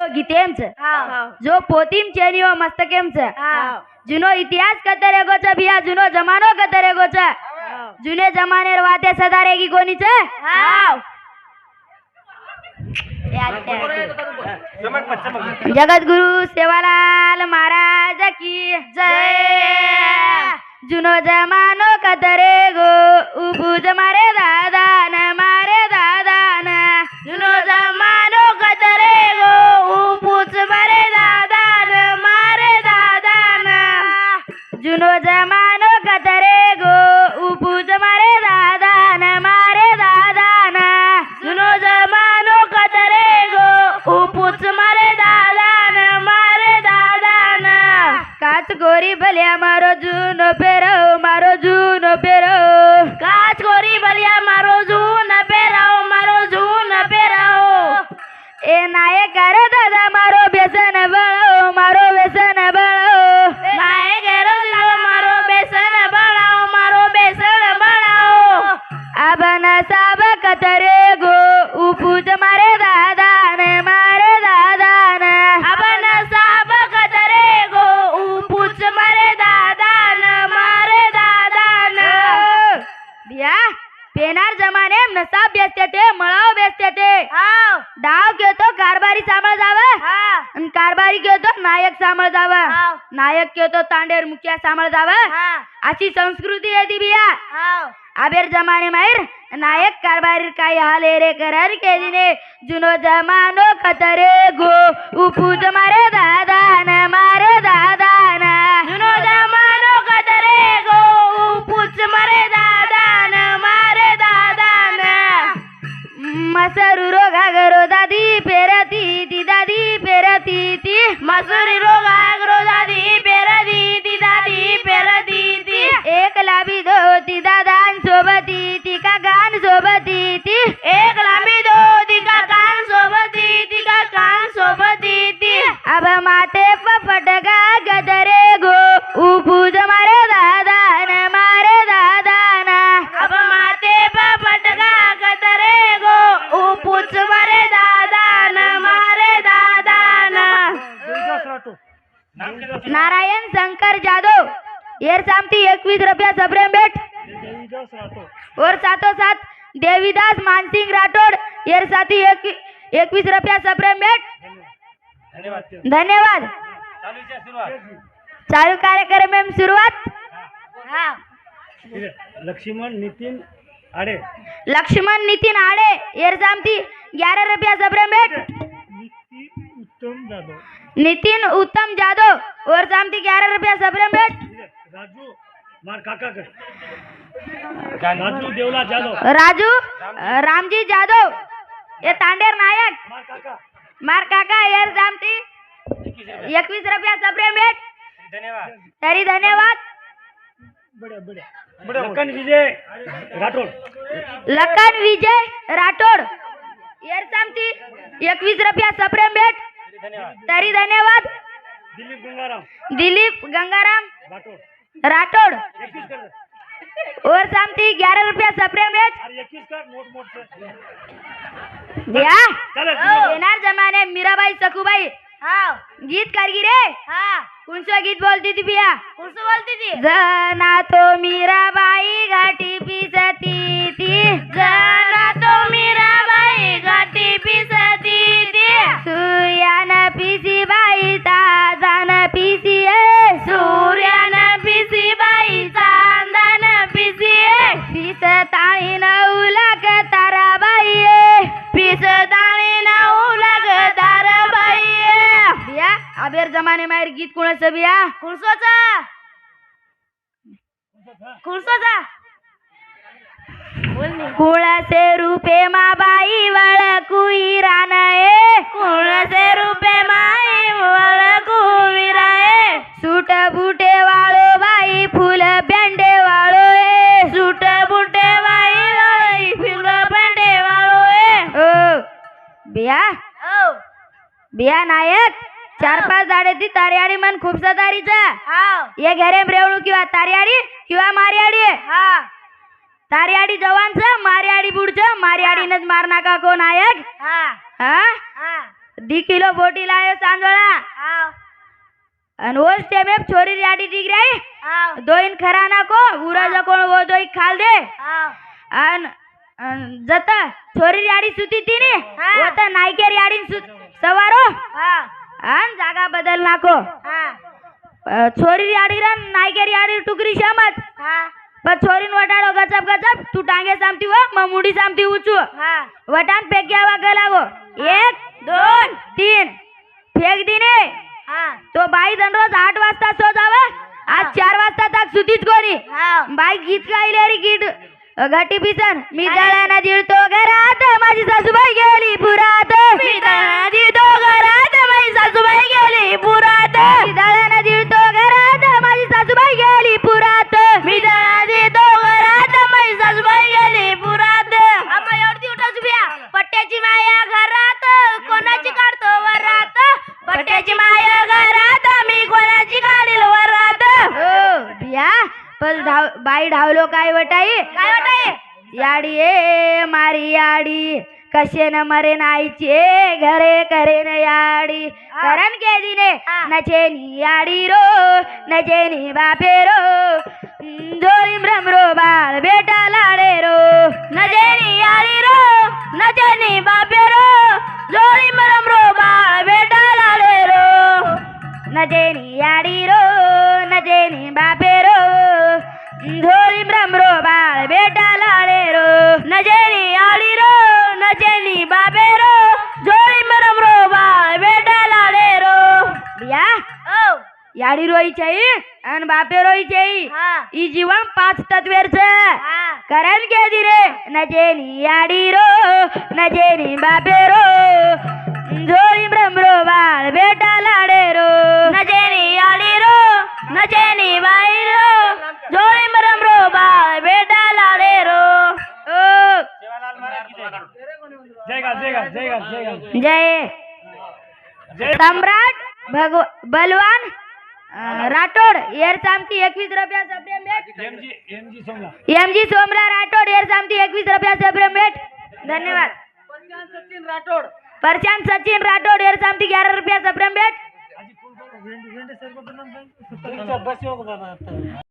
ગીતેમ છે જો પોતીમ ચેનીઓ મસ્તકેમ છે જૂનો ઇતિહાસ કતરેગો છે ભિયા જૂનો જમાનો કતરેગો છે જૂને જમાનેર વાતે સદા રેગી કોની છે જગતગુરુ સેવાલાલ મહારાજ કી જય જૂનો જમાનો કતરે ગો ઉભું જ મારે દાદા ને એ નાયે કરે દાદા મારો બેસન બળો મારો બેસન બળો. નાયે કરે દાદા મારો બેસન બળાવો મારો બેસન બળાવો આ બના સાબ કતરે ગો ઉપુજ મારે जावं नायक घेतो तांडेर मुखिया सांभाळ जावं? अशी संस्कृती आहे ती बिया आबेर जमाने माहीर नायक कारभारी काय हाले रे करार के दिने। जुनो जमानो कतरे गो उपूज मारे दादा न मारे दादा न। जुनो जमानो कतरे गो उपूज मारे दादा न मारे दादा न। मसरू रोगा गरो दादी पेरती ती दादी पेरती ती। मसुरी रोगा और साथो साथ देवीदास मानसिंग राठोड. येर साथी एक एकवीस रुपया सबरेम भेट. धन्यवाद चालू कार्यक्रम में शुरुआत लक्ष्मण नितीन आडे. लक्ष्मण नितिन आडे. येर सामती ग्यारह रुपया सबरेम भेट. नितीन उत्तम जाधव. नितिन उत्तम जाधव. और सामती ग्यारह रुपया सबरेम भेट. राजू राजू देवला जाधव. राजू रामजी जाधव ये तांडेर नायक. मार काका. मार काका येर सामती एकवीस रुपया सबरेम भेट धन्यवाद. तरी धन्यवाद. लखन विजय राठोड. लखन विजय राठोड. येर सामती एकवीस रुपया सबरेम भेट धन्यवाद. तरी धन्यवाद. दिलीप गंगाराम. दिलीप गंगाराम. राठोड. राठोड. और सामती ग्यारह रुपया से. दिया चला येणार जमाने मीराबाई सखूबाई. गीत करगी रे. कोणचं गीत बोलती ती बिया कुठं बोलती ती? जना तो मीराबाई घाटी पिसती ती. जना तो मीराबाई घाटी पिसती ती. सूर्यान पिसी बाई आबेर जमाने माहेर गीत कोणाचं बिया? खुर्सोचा खुर्सोचा कुळसे रूपे मा बाई वळकुई रान ए कुणसे रुपे माई वळकू विराये सूट बुटे वाळो बाई फुल बेंडे वाळो ए सुट बुटे बाई वळई फिर पेंडे वाळो ओ बिया? ओ बिया नायक? चार पाच झाडे ती तारियाडी मन खुपसा तारीचा ये घेरे रेवळू किंवा तारियाडी किंवा मारियाडी तारियाडी जवानच मारियाडी बुडच मारियाडीनच मार नाका कोण आयक दी किलो बोटी लायो सांजोळा. अन ओस टेमे छोरी याडी दिख रही दोईन खरा ना को उरा कोण वो दोई खाल दे. अन जता छोरी याडी सुती तिने. वता नायकेर याडी सुती છોરી રાડી રન નાઈકે રાડી ટુકરી શામત हाव પણ છોરીને વટાડો ગચપ ગચપ તું ટાંગે સામતી હો મ મુડી સામતી ઊંચું हाव વટાણ પેગ્યા વાગે લાગો એક दोन तीन फेक दिने हाव तो बाई दररोज आठ वाजता शो जावे आज चार वाजता तक सुतीच गोरी हाव बाई गीत गायलेली गीत घटी पिसन मी दळाना दिळतो घरात माझी सासूबाई पट्ट्याची माया घरात मी कोणाची काढील वरात. ओ बिया पण धाव बाई ढावलो काय वटाई? काय वाटाय याडी ए मारी याडी कशे न मरे नाईचे घरे करे न याडी. करण के दिने हा. नचेनी याडी रो नचेनी बापे रो. जोरी भ्रमरो बाळ बेटा लाडे रो. नजेनी आली रो नजेनी बापे रो. નજેની યાડી રો નજેની બાપે રો. ધોરી બ્રહ્મરો બાળ બેટા લાડે રો. નજેની યાડી રો નજેની બાપે રો. ધોરી બ્રહ્મરો બાળ બેટા લાડે રો. બિયા? ઓ યાડી રોઈ છે અને બાપે રોઈ છે ઈ? જીવન પાંચ તત્વેર છે. કરણ કે ધીરે નજેની યાડી રો નજેની બાપે રો. जोरी भ्रमरो बाळ बेटा लाडेरो नजेनी आली नजेनी बाई रो। जोरी भ्रमरो बाळ बेटा लाडेरो जय सम्राट भगव बलवान राठोड एर चामती एकवीस रुपयाचा प्रेम एमजी सोमरा राठोड एर चामती एकवीस रुपयाचा प्रेम भेट। धन्यवाद। राठोड। प्रशांत सचिन राठोड यार सामती ग्यारह रुपया सप्रेम भेट